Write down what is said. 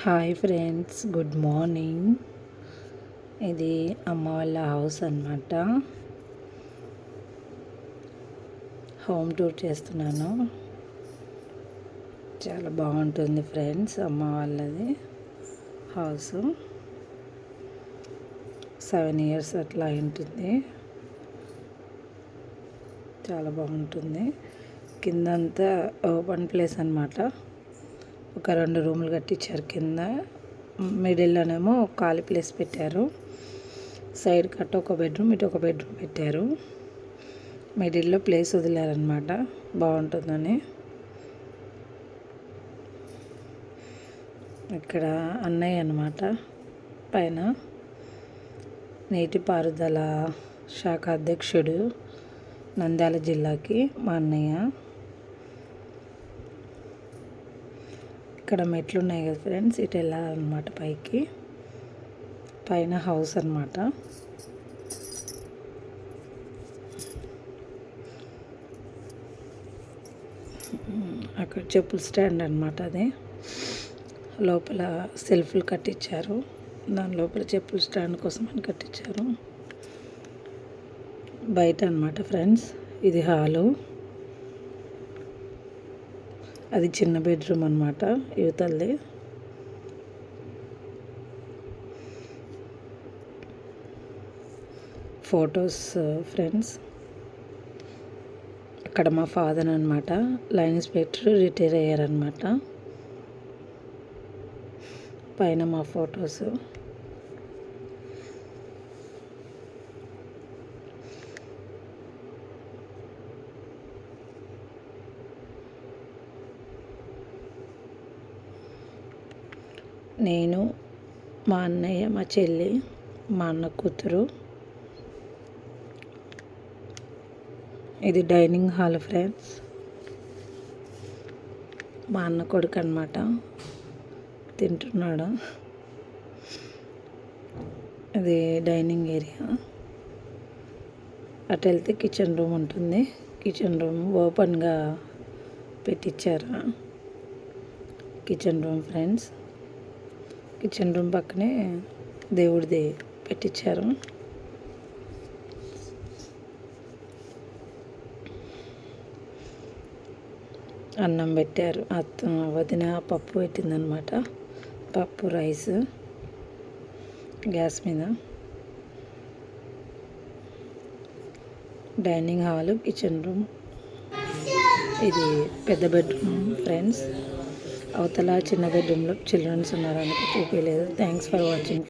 Hi friends good morning. ఇది అమ్మ వాళ్ళ హౌస్ అనమాట హోమ్ టూర్ చేస్తున్నాను. చాలా బాగుంటుంది ఫ్రెండ్స్ అమ్మ వాళ్ళది హౌస్. సెవెన్ ఇయర్స్ అట్లా ఉంటుంది. చాలా బాగుంటుంది. కిందంతా ఓపెన్ ప్లేస్ అనమాట ఒక రెండు రూములు కట్టించారు కింద. మిడిల్లోనేమో ఖాళీ ప్లేస్ పెట్టారు. సైడ్ కట్ట ఒక బెడ్రూమ్ ఇటు ఒక బెడ్రూమ్ పెట్టారు. మిడిల్లో ప్లేస్ వదిలారనమాట బాగుంటుందని. ఇక్కడ అన్నయ్య అనమాట పైన నీటిపారుదల శాఖ అధ్యక్షుడు నంద్యాల జిల్లాకి మా అన్నయ్య. ఇక్కడ మెట్లు ఉన్నాయి కదా ఫ్రెండ్స్ ఇటు వెళ్ళాలన్నమాట పైకి. పైన హౌస్ అనమాట అక్కడ చెప్పుల స్టాండ్ అనమాట అది. లోపల సెల్ఫ్లు కట్టించారు. దాని లోపల చెప్పుల స్టాండ్ కోసం అని కట్టించారు. బయట అనమాట ఫ్రెండ్స్ ఇది హాలు. అది చిన్న బెడ్రూమ్ అనమాట యువతల్ది. Photos friends. అక్కడ మా ఫాదర్ అనమాట లైన్ ఇన్స్పెక్టర్ రిటైర్ అయ్యారనమాట పైన మా ఫొటోస్. నేను మా అన్నయ్య మా చెల్లి మా అన్న కూతురు. ఇది డైనింగ్ హాల్ ఫ్రెండ్స్. మా అన్న కొడుకు అనమాట తింటున్నాడు. ఇది డైనింగ్ ఏరియా. అటు వెళ్తే కిచెన్ రూమ్ ఉంటుంది. కిచెన్ రూమ్ ఓపెన్గా పెట్టించారు kitchen room friends. Kitchen room పక్కనే దేవుడిది పెట్టించారు అన్నం పెట్టారు. అత్త వదిన పప్పు పెట్టిందనమాట పప్పు రైస్ గ్యాస్ మీద. డైనింగ్ హాల్ కిచెన్ రూమ్ ఇది పెద్ద బెడ్రూమ్ ఫ్రెండ్స్. అవతల చిన్న బెడ్రూమ్లో చిల్డ్రన్స్ ఉన్నారని చూపించలేదు థ్యాంక్స్ ఫర్ వాచింగ్